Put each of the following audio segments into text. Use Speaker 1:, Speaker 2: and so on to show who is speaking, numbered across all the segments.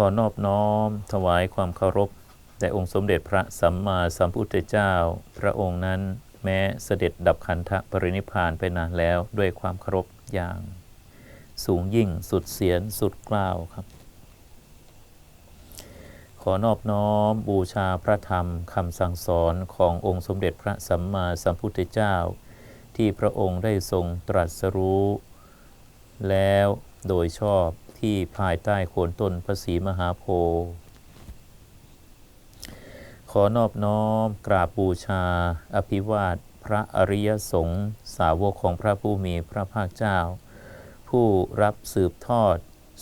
Speaker 1: ขอนอบน้อม ถวายความเคารพแด่องค์สมเด็จพระสัมมาสัมพุทธเจ้า พระองค์นั้นแม้เสด็จดับขันธปรินิพพานไปนานแล้วด้วยความเคารพอย่าง สูงยิ่งสุดเสียนสุดกล้าวครับ ขอนอบน้อมบูชาพระธรรมคำสั่งสอนขององค์สมเด็จพระสัมมาสัมพุทธเจ้า ที่พระองค์ได้ทรงตรัสรู้ แล้วโดยชอบ ที่ภายใต้โคนต้นพระศรีมหาโพธิ์ขอนอบน้อมกราบบูชา อภิวาทพระอริยสงฆ์สาวกของพระผู้มีพระภาคเจ้า ผู้รับสืบทอด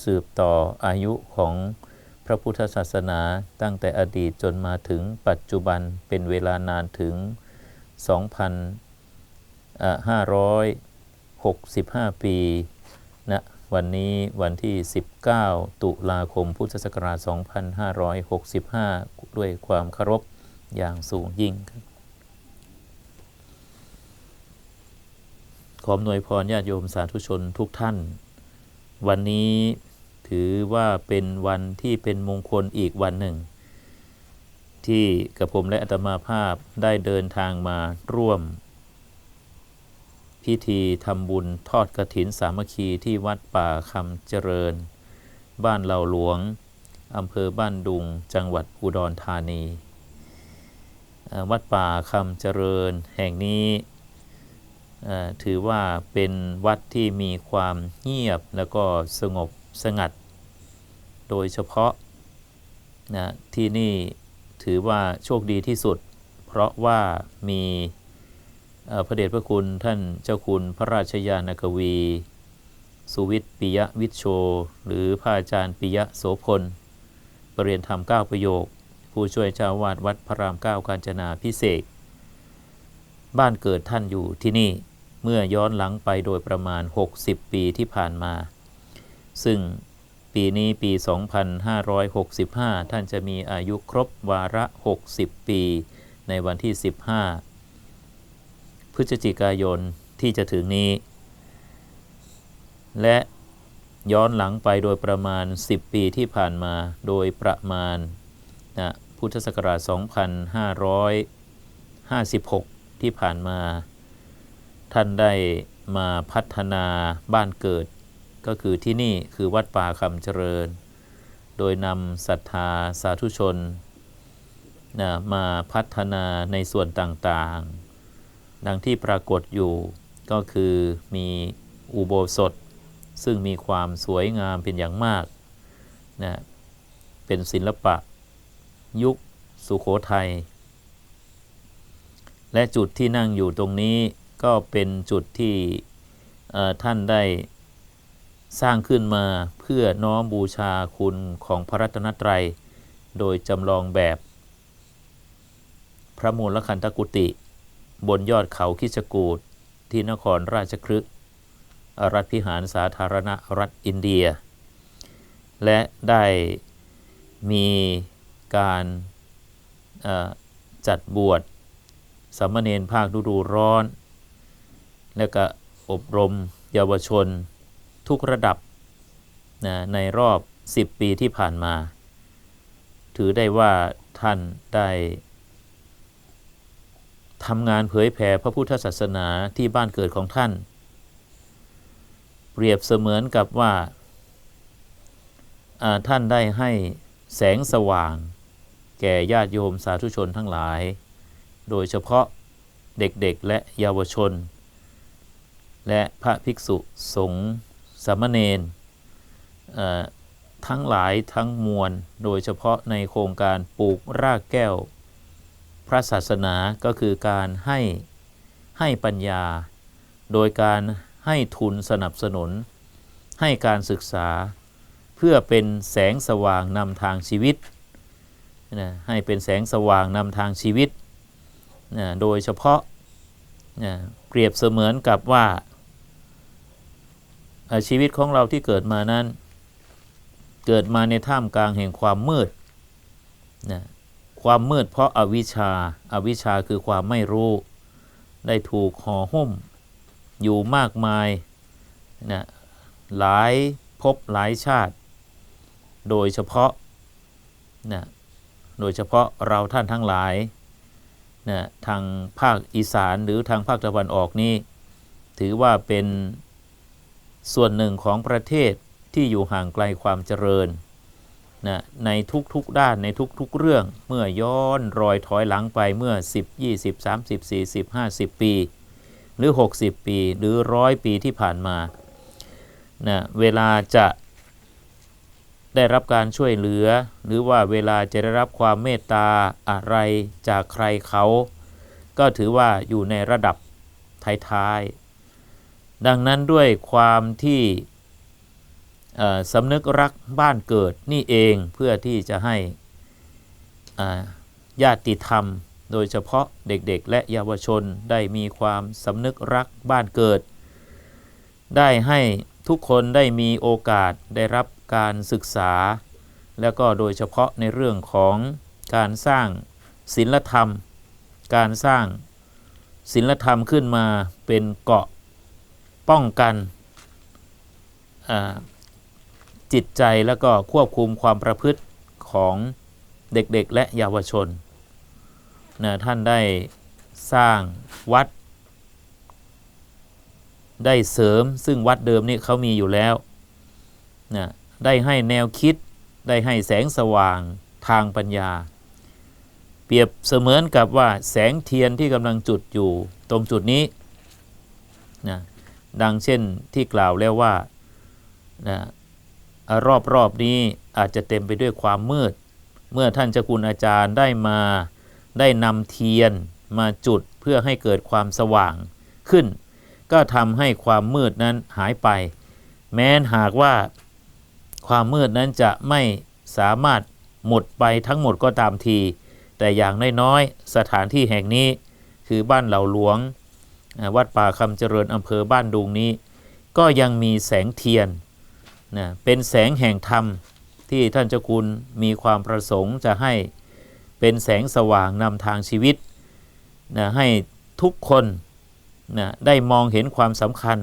Speaker 1: สืบต่ออายุของพระพุทธศาสนาตั้งแต่อดีตจนมาถึงปัจจุบันเป็นเวลานานถึง 2,565 ปี วันนี้วันที่ 19 ตุลาคมพุทธศักราช 2565 ด้วยความเคารพอย่างสูงยิ่งครับขออำนวยพรญาติโยมสาธุชนทุกท่าน วันนี้ถือว่าเป็นวันที่เป็นมงคลอีกวันหนึ่ง ที่กระผมและอาตมาภาพได้เดินทางมาร่วม พิธีทำบุญทอดกระถินสามัคคีที่วัดป่าคำเจริญ บ้านเหล่าหลวงอำเภอบ้านดุง จังหวัดอุดรธานี วัดป่าคำเจริญแห่งนี้ถือว่าเป็นวัดที่มีความเงียบแล้วก็สงบสงัด โดยเฉพาะนะที่นี่ถือว่าโชคดีที่สุด เพราะว่ามี พระเดชพระคุณท่านเจ้าคุณพระราชยานกวี สุวิทย์ปิยะวิชโช หรือพระอาจารย์ปิยะโสพลปรรียนธรรมเก้าประโยค ผู้ช่วยเจ้าวาดวัดพระรามเก้ากาญจนาพิเศษบ้านเกิดท่านอยู่ที่นี่เมื่อย้อนหลังไปโดยประมาณ 60 ปีที่ผ่านมา ซึ่งปีนี้ปี 2565 ท่านจะมีอายุครบวาระ 60 ปี ในวันที่ 15 พฤศจิกายนที่จะถึงนี้ และย้อนหลังไปโดยประมาณ 10 ปีที่ผ่านมาโดยประมาณนะพุทธศักราช 2556 ที่ผ่านมา ท่านได้มาพัฒนาบ้านเกิด ก็คือที่นี่คือวัดป่าคำเจริญ โดยนำศรัทธาสาธุชนนะมาพัฒนาในส่วนต่างๆ ดังที่ปรากฏอยู่ก็คือมีอุโบสถ ซึ่งมีความสวยงามเป็นอย่างมากนะเป็นศิลปะ ยุคสุโขทัยและจุดที่นั่งอยู่ตรงนี้ก็เป็นจุดที่ท่านได้สร้างขึ้นมาเพื่อน้อมบูชาคุณของพระรัตนตรัย โดยจำลองแบบ พระมูลคันธกุติ บนยอดเขาคิชกูดที่นครราชครึกรัฐพิหารสาธารณรัฐอินเดีย และได้มีการจัดบวชสามเณรภาคฤดูร้อน และก็อบรมเยาวชนทุกระดับนะในรอบ 10 ปีที่ผ่านมา ถือได้ว่าท่านได้ ทำงานเผยแผ่พระพุทธศาสนาที่บ้านเกิดของท่าน เปรียบเสมือนกับว่าท่านได้ให้แสงสว่าง แก่ญาติโยมสาธุชนทั้งหลาย โดยเฉพาะเด็กๆและเยาวชน และพระภิกษุสงฆ์สามเณรทั้งหลายทั้งมวล โดยเฉพาะในโครงการปลูกรากแก้ว พระศาสนาก็คือการให้ให้ปัญญา โดยการให้ทุนสนับสนุน ให้การศึกษา เพื่อเป็นแสงสว่างนำทางชีวิตนะให้เป็นแสงสว่างนำทางชีวิตนะโดยเฉพาะนะเปรียบเสมือนกับว่า ชีวิตของเราที่เกิดมานั้น เกิดมาในท่ามกลางแห่งความมืดนะ ความมืดเพราะอาวิชชาอาวิชชาคือความไม่รู้ ได้ถูกห่อหุ้ม อยู่มากมายนะหลายภพหลายชาติ โดยเฉพาะนะโดยเฉพาะเราท่านทั้งหลายนะทางภาคอีสานหรือทางภาคตะวันออกนี้ ถือว่าเป็นส่วนหนึ่งของประเทศที่อยู่ห่างไกลความเจริญ นะในทุกๆด้านในทุกๆเรื่อง เมื่อย้อนรอยถอยหลังไปเมื่อ 10 20 30 40 50 ปี หรือ 60 ปีหรือร้อยปีที่ผ่านมานะเวลาจะได้รับการช่วยเหลือ หรือว่าเวลาจะได้รับความเมตตาอะไรจากใครเขา ก็ถือว่าอยู่ในระดับท้ายๆดังนั้นด้วยความที่ สำนึกรักบ้านเกิดนี่เองเพื่อที่จะให้ญาติธรรม โดยเฉพาะเด็กๆ และเยาวชนได้มีความสำนึกรักบ้านเกิด ได้ให้ทุกคนได้มีโอกาสได้รับการศึกษา แล้วก็โดยเฉพาะในเรื่องของการสร้างศีลธรรม การสร้างศีลธรรมขึ้นมาเป็นเกาะป้องกันอ่า จิตใจแล้วก็ควบคุมความประพฤติของเด็กๆและเยาวชนนะท่านได้สร้างวัด ได้เสริมซึ่งวัดเดิมนี่เขามีอยู่แล้วนะได้ให้แนวคิดได้ให้แสงสว่างทางปัญญา เปรียบเสมือนกับว่าแสงเทียนที่กำลังจุดอยู่ตรงจุดนี้นะดังเช่นที่กล่าวแล้วว่านะ รอบรอบๆนี้อาจจะเต็มไปด้วยความมืด เมื่อท่านเจ้าคุณอาจารย์ได้มาได้นำเทียนมาจุดเพื่อให้เกิดความสว่างขึ้น ก็ทำให้ความมืดนั้นหายไป แม้นหากว่าความมืดนั้นจะไม่สามารถหมดไปทั้งหมดก็ตามที แต่อย่างน้อยๆสถานที่แห่งนี้คือบ้านเหล่าหลวง วัดป่าคำเจริญอำเภอบ้านดุงนี้ ก็ยังมีแสงเทียน นะเป็นแสงแห่งธรรมที่ท่านเจ้าคุณมีความประสงค์จะให้เป็นแสงสว่างนำทางชีวิตนะให้ทุกคนนะได้มองเห็นความสำคัญ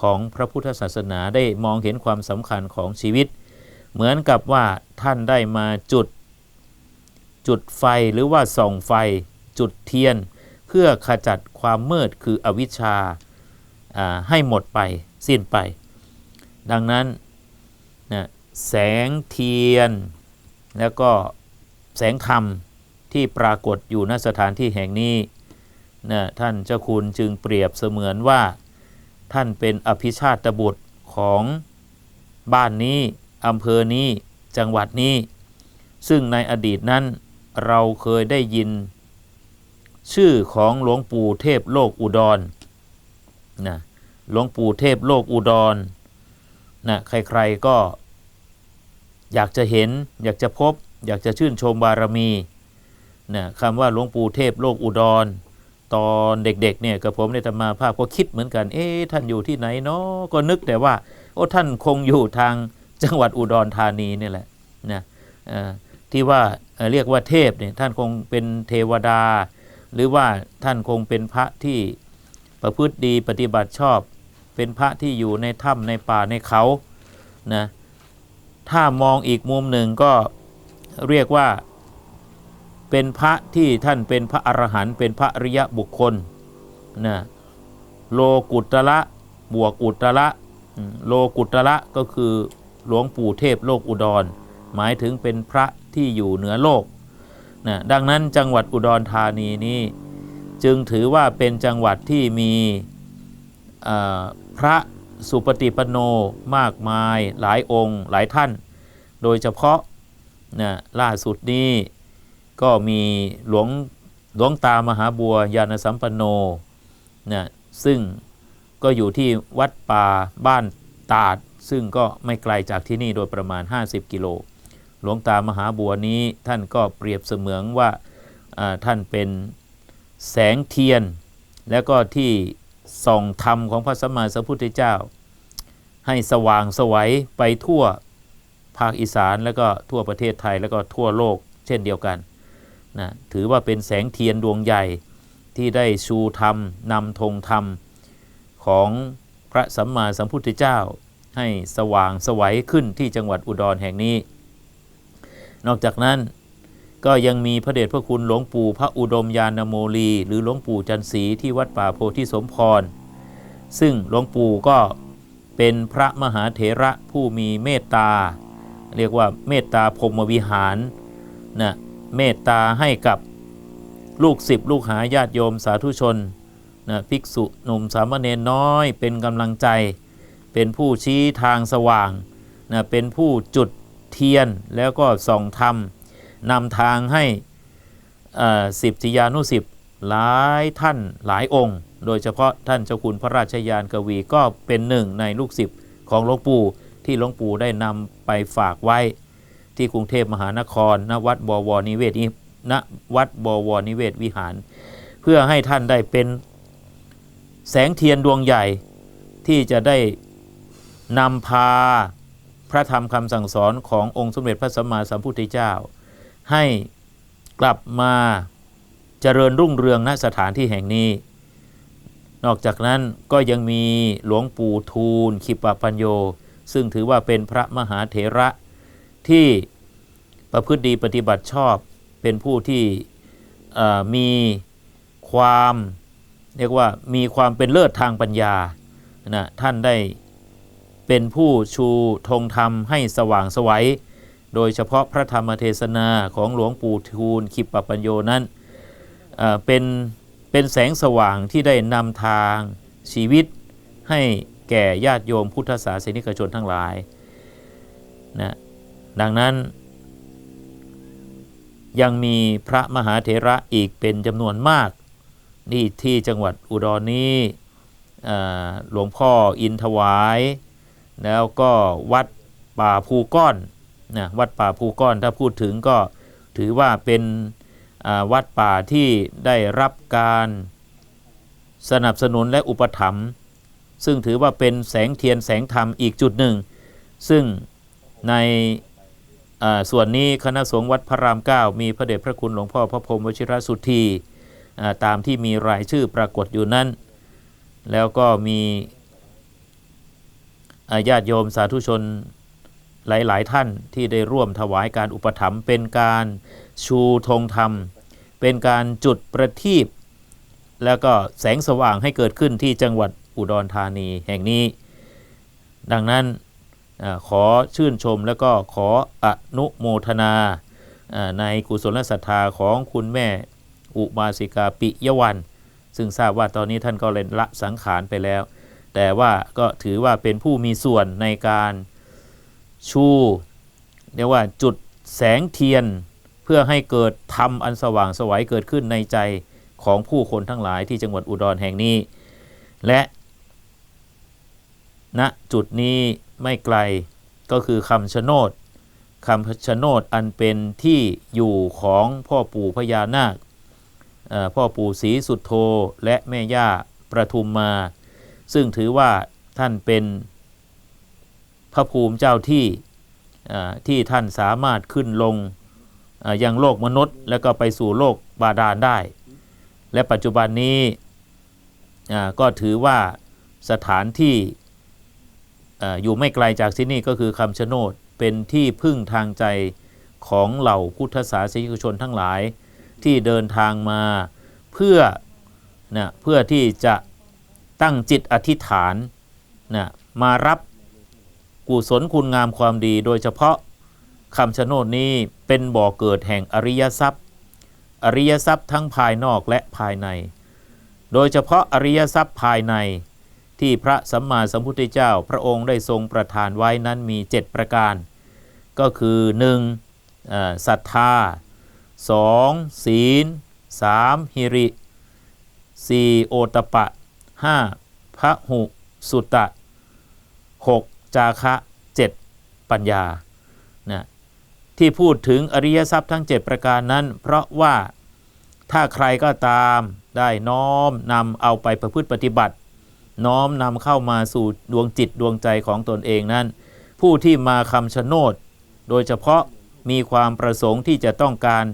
Speaker 1: ของพระพุทธศาสนาได้มองเห็นความสำคัญของชีวิต เหมือนกับว่าท่านได้มาจุด จุดไฟหรือว่าส่องไฟ จุดเทียน เพื่อขจัดความมืดคืออวิชชาอ่าให้หมดไปสิ้นไป ดังนั้นนะแสงเทียน แล้วก็แสงธรรมที่ปรากฏอยู่ณสถานที่แห่งนี้นะท่านเจ้าคุณจึงเปรียบเสมือนว่าท่านเป็นอภิชาตบุตรของบ้านนี้อำเภอนี้จังหวัดนี้ ซึ่งในอดีตนั้นเราเคยได้ยิน ชื่อของหลวงปู่เทพโลกอุดรนะหลวงปู่เทพโลกอุดร นะใครๆก็อยากจะเห็น อยากจะพบ อยากจะชื่นชมบารมีนะคำว่าหลวงปู่เทพโลกอุดร ตอนเด็กๆเนี่ยกับผมในธรรมาภาพก็คิดเหมือนกัน เอ๊ะท่านอยู่ที่ไหนเนาะก็นึกแต่ว่า โอ้ท่านคงอยู่ทางจังหวัดอุดรธานีนี่แหละนะที่ว่าเเรียกว่าเทพเนี่ยท่านคงเป็นเทวดา หรือว่าท่านคงเป็นพระที่ประพฤติดีปฏิบัติชอบ เป็นพระที่อยู่ในถ้ำในป่าในเขานะถ้ามองอีกมุมหนึ่งก็เรียกว่าเป็นพระที่ท่านเป็นพระอรหันต์เป็นพระริยบุคคลนะโลกุตระบวกอุตระโลกุตระก็คือหลวงปู่เทพโลกอุดร หมายถึงเป็นพระที่อยู่เหนือโลกนะดังนั้นจังหวัดอุดรธานีนี้ จึงถือว่าเป็นจังหวัดที่มี พระสุปฏิปโนมากมายหลายองค์หลายท่าน โดยเฉพาะนะล่าสุดนี้ก็มีหลวงหลวงตามหาบัวยานสัมปันโนนะซึ่งก็อยู่ที่วัดป่าบ้านตาด ซึ่งก็ไม่ไกลจากที่นี่โดยประมาณ 50 กิโล หลวงตามหาบัวนี้ท่านก็เปรียบเสมือนว่าอ่าท่านเป็นแสงเทียน แล้วก็ที่ ส่องธรรมของพระสัมมาสัมพุทธเจ้า ให้สว่างสวัยไปทั่วภาคอีสานแล้วก็ทั่วประเทศไทยแล้วก็ทั่วโลกเช่นเดียวกันนะถือว่าเป็นแสงเทียนดวงใหญ่ที่ได้ชูธรรมนำธงธรรมของพระสัมมาสัมพุทธเจ้า ให้สว่างสวัยขึ้นที่จังหวัดอุดรแห่งนี้ นอกจากนั้น ก็ยังมีพระเดชพระคุณหลวงปู่พระอุดมยานโมลี หรือหลวงปู่จันสีที่วัดป่าโพธิสมพร ซึ่งหลวงปู่ก็เป็นพระมหาเถระผู้มีเมตตา เรียกว่าเมตตาพรมวิหารนะเมตตาให้กับลูกศิษย์ลูกหาญาติโยมสาธุชนนะภิกษุหนุ่มสามเณรน้อยเป็นกำลังใจ เป็นผู้ชี้ทางสว่างนะเป็นผู้จุดเทียนแล้วก็ส่องธรรม นำทางให้สิบทิยานุสิบหลายท่านหลายองค์ โดยเฉพาะท่านเจ้าคุณพระราชยานกวีก็เป็นหนึ่งในลูกศิษย์ของหลวงปู่ที่หลวงปู่ได้นำไปฝากไว้ ที่กรุงเทพมหานครณวัดบวรนิเวศณวัดบวรนิเวศวิหาร เพื่อให้ท่านได้เป็นแสงเทียนดวงใหญ่ที่จะได้นำพาพระธรรมคำสั่งสอนขององค์สมเด็จพระสัมมาสัมพุทธเจ้า ให้กลับมาเจริญรุ่งเรืองณสถานที่แห่งนี้ นอกจากนั้นก็ยังมีหลวงปู่ทูลขิปปัญโย ซึ่งถือว่าเป็นพระมหาเถระที่ประพฤติดีปฏิบัติชอบเป็นผู้ที่มีความเรียกว่ามีความเป็นเลิศทางปัญญานะท่านได้เป็นผู้ชูธงธรรมให้สว่างสวัย โดยเฉพาะพระธรรมเทศนาของหลวงปู่ทูลขิปปัญโยนั้นเป็นเป็นแสงสว่างที่ได้นำทางชีวิตให้แก่ญาติโยมพุทธศาสนิกชนทั้งหลายนะดังนั้น ยังมีพระมหาเถระอีกเป็นจำนวนมากนี่ที่จังหวัดอุดรนี้หลวงพ่ออินทวาย แล้วก็วัดป่าภูก้อน นะวัดป่าภูก้อนถ้าพูดถึงก็ถือว่าเป็นวัดป่าที่ได้รับการสนับสนุนและอุปถัมภ์ซึ่งถือว่าเป็นแสงเทียนแสงธรรมอีกจุดหนึ่ง ซึ่งในส่วนนี้คณะสงฆ์วัดพระรามเก้ามีพระเดชพระคุณหลวงพ่อพระพรมวชิรสุทธีตามที่มีรายชื่อปรากฏอยู่นั้น แล้วก็มีญาติโยมสาธุชน หลาย ๆ ท่านที่ได้ร่วมถวายการอุปถัมภ์เป็นการชูธงธรรม เป็นการจุดประทีปแล้วก็แสงสว่างให้เกิดขึ้นที่จังหวัดอุดรธานีแห่งนี้ ดังนั้นอขอชื่นชมแล้วก็ขออนุโมทนาในกุศลศรัทธาของคุณแม่อุมาสิกาปิยวัน ซึ่งทราบว่าตอนนี้ท่านก็เล่นละสังขารไปแล้ว แต่ว่าก็ถือว่าเป็นผู้มีส่วนในการ ชู เรียกว่าจุดแสงเทียนเพื่อให้เกิดธรรมอันสว่างสวัยเกิดขึ้นในใจของผู้คนทั้งหลายที่จังหวัดอุดรแห่งนี้ และณนะจุดนี้ไม่ไกลก็คือคำชะโนดคำชะโนดอันเป็นที่อยู่ของพ่อปู่พญานาคพ่อปู่ศรีสุดโทและแม่ย่าประทุมมา ซึ่งถือว่าท่านเป็น ระภูมิเจ้าที่ที่ท่านสามารถขึ้นลงยังโลกมนุษย์ แล้วก็ไปสู่โลกบาดาลได้ และปัจจุบันนี้ก็ถือว่าสถานที่อยู่ไม่ไกลจากที่นี่ก็คือคำชะโนดเป็นที่พึ่งทางใจของเหล่าพุทธศาสนิกชนทั้งหลายที่เดินทางมาเพื่อนะเพื่อที่จะตั้งจิตอธิษฐานนะมารับ กุศลคุณงามความดี โดยเฉพาะคำชะโนดนี้เป็นบ่อเกิดแห่งอริยทรัพย์ อริยทรัพย์ทั้งภายนอกและภายใน โดยเฉพาะอริยทรัพย์ภายใน ที่พระสัมมาสัมพุทธเจ้าพระองค์ได้ทรงประทานไว้นั้นมี 7 ประการ ก็คือ 1. ศรัทธา 2. ศีล 3. หิริ 4. โอตปะ 5. พระหุสุตตะ 6. จาคะ 7. ปัญญานะที่พูดถึงอริยทรัพย์ทั้ง 7 ประการนั้น เพราะว่าถ้าใครก็ตามได้น้อมนำเอาไปประพฤติปฏิบัติ น้อมนำเข้ามาสู่ดวงจิตดวงใจของตนเองนั้น ผู้ที่มาคำชะโนด โดยเฉพาะมีความประสงค์ที่จะต้องการ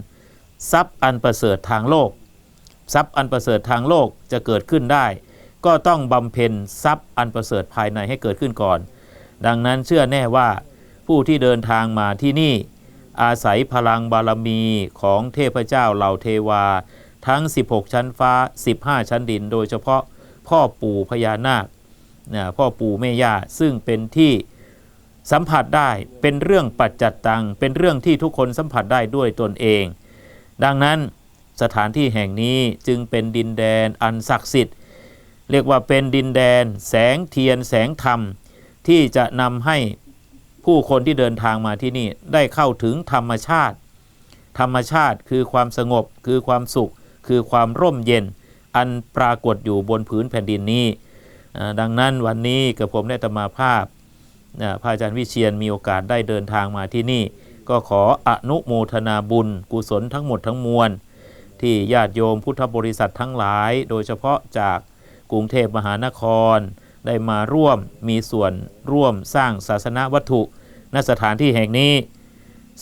Speaker 1: ทรัพย์อันประเสริฐทางโลก ทรัพย์อันประเสริฐทางโลกจะเกิดขึ้นได้ ก็ต้องบำเพ็ญทรัพย์อันประเสริฐภายในให้เกิดขึ้นก่อน ดังนั้นเชื่อแน่ว่าผู้ที่เดินทางมาที่นี่ อาศัยพลังบารมีของเทพเจ้าเหล่าเทวา ทั้ง 16 ชั้นฟ้า 15 ชั้นดิน โดยเฉพาะพ่อปู่พญานาคนะพ่อปู่แม่ย่าซึ่งเป็นที่สัมผัสได้เป็นเรื่องปัจจัดตัง เป็นเรื่องที่ทุกคนสัมผัสได้ด้วยตนเอง ดังนั้นสถานที่แห่งนี้จึงเป็นดินแดนอันศักดิ์สิทธิ์ เรียกว่าเป็นดินแดน แสงเทียนแสงธรรม ที่จะนำให้ผู้คนที่เดินทางมาที่นี่ได้เข้าถึงธรรมชาติ ธรรมชาติคือความสงบ คือความสุข คือความร่มเย็น อันปรากฏอยู่บนผืนแผ่นดินนี้ ดังนั้นวันนี้กับผมได้ตมาภาพพระอาจารย์วิเชียนมีโอกาสได้เดินทางมาที่นี่ ก็ขออนุโมทนาบุญ กุศลทั้งหมดทั้งมวล ที่ญาติโยมพุทธบริษัททั้งหลาย โดยเฉพาะจากกรุงเทพมหานคร ได้มาร่วมมีส่วนร่วมสร้างศาสนวัตถุณสถานที่แห่งนี้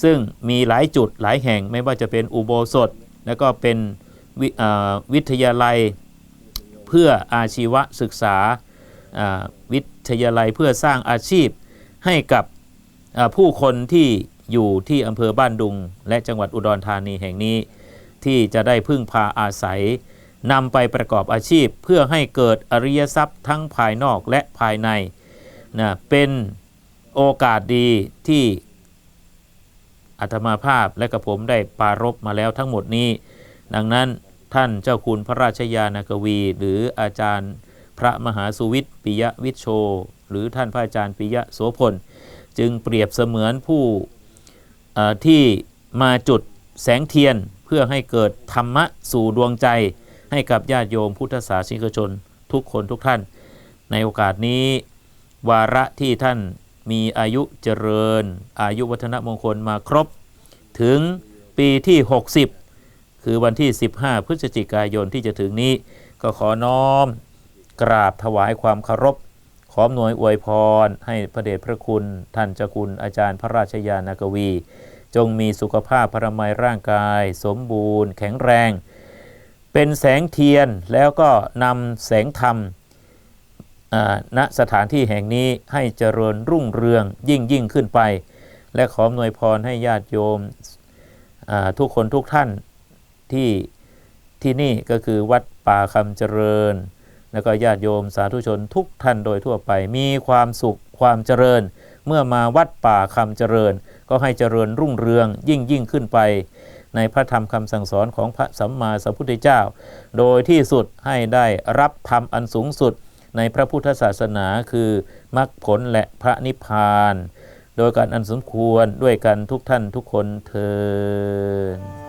Speaker 1: ซึ่งมีหลายจุดหลายแห่งไม่ว่าจะเป็นอุโบสถ แล้วก็เป็นวิอ่าวิทยาลัยเพื่ออาชีวศึกษาวิทยาลัยเพื่อสร้างอาชีพให้กับผู้คนที่อยู่ที่อำเภอบ้านดุง และจังหวัดอุดรธานีแห่งนี้ ที่จะได้พึ่งพาอาศัย นำไปประกอบอาชีพเพื่อให้เกิดอริยทรัพย์ทั้งภายนอกและภายในนะเป็นโอกาสดีที่อาตมาภาพและกับผมได้ปรารบมาแล้วทั้งหมดนี้ ดังนั้นท่านเจ้าคุณพระราชยานากวี หรืออาจารย์พระมหาสุวิทย์ปิยวิชโช หรือท่านพระอาจารย์ปิยะโสพล จึงเปรียบเสมือนผู้ที่มาจุดแสงเทียนเพื่อให้เกิดธรรมะสู่ดวงใจ ให้กับญาติโยมพุทธศาสนิกชนทุกคนทุกท่าน ในโอกาสนี้ วาระที่ท่านมีอายุเจริญ อายุวัฒนมงคลมาครบ ถึงปีที่ 60 คือวันที่ 15 พฤศจิกายนที่จะถึงนี้ ก็ขอน้อมกราบถวายความเคารพขอมหน่วยอวยพร ให้พระเดชพระคุณท่านเจ้าคุณอาจารย์พระราชยานากวี จงมีสุขภาพพระมัยร่างกาย สมบูรณ์ แข็งแรง เป็นแสงเทียนแล้วก็นำแสงธรรมณสถานที่แห่งนี้ให้เจริญรุ่งเรืองยิ่งยิ่งขึ้นไป และขออวยพรให้ญาติโยมทุกคนทุกท่านที่ที่นี่ก็คือวัดป่าคำเจริญ แล้วก็ญาติโยมสาธุชนทุกท่านโดยทั่วไป มีความสุขความเจริญ เมื่อมาวัดป่าคำเจริญ ก็ให้เจริญรุ่งเรืองยิ่งยิ่งขึ้นไป ในพระธรรมคำสั่งสอนของพระสัมมาสัมพุทธเจ้า โดยที่สุดให้ได้รับธรรมอันสูงสุดในพระพุทธศาสนาคือมรรคผลและพระนิพพาน โดยการอันสมควรด้วยกันทุกท่านทุกคนเทอ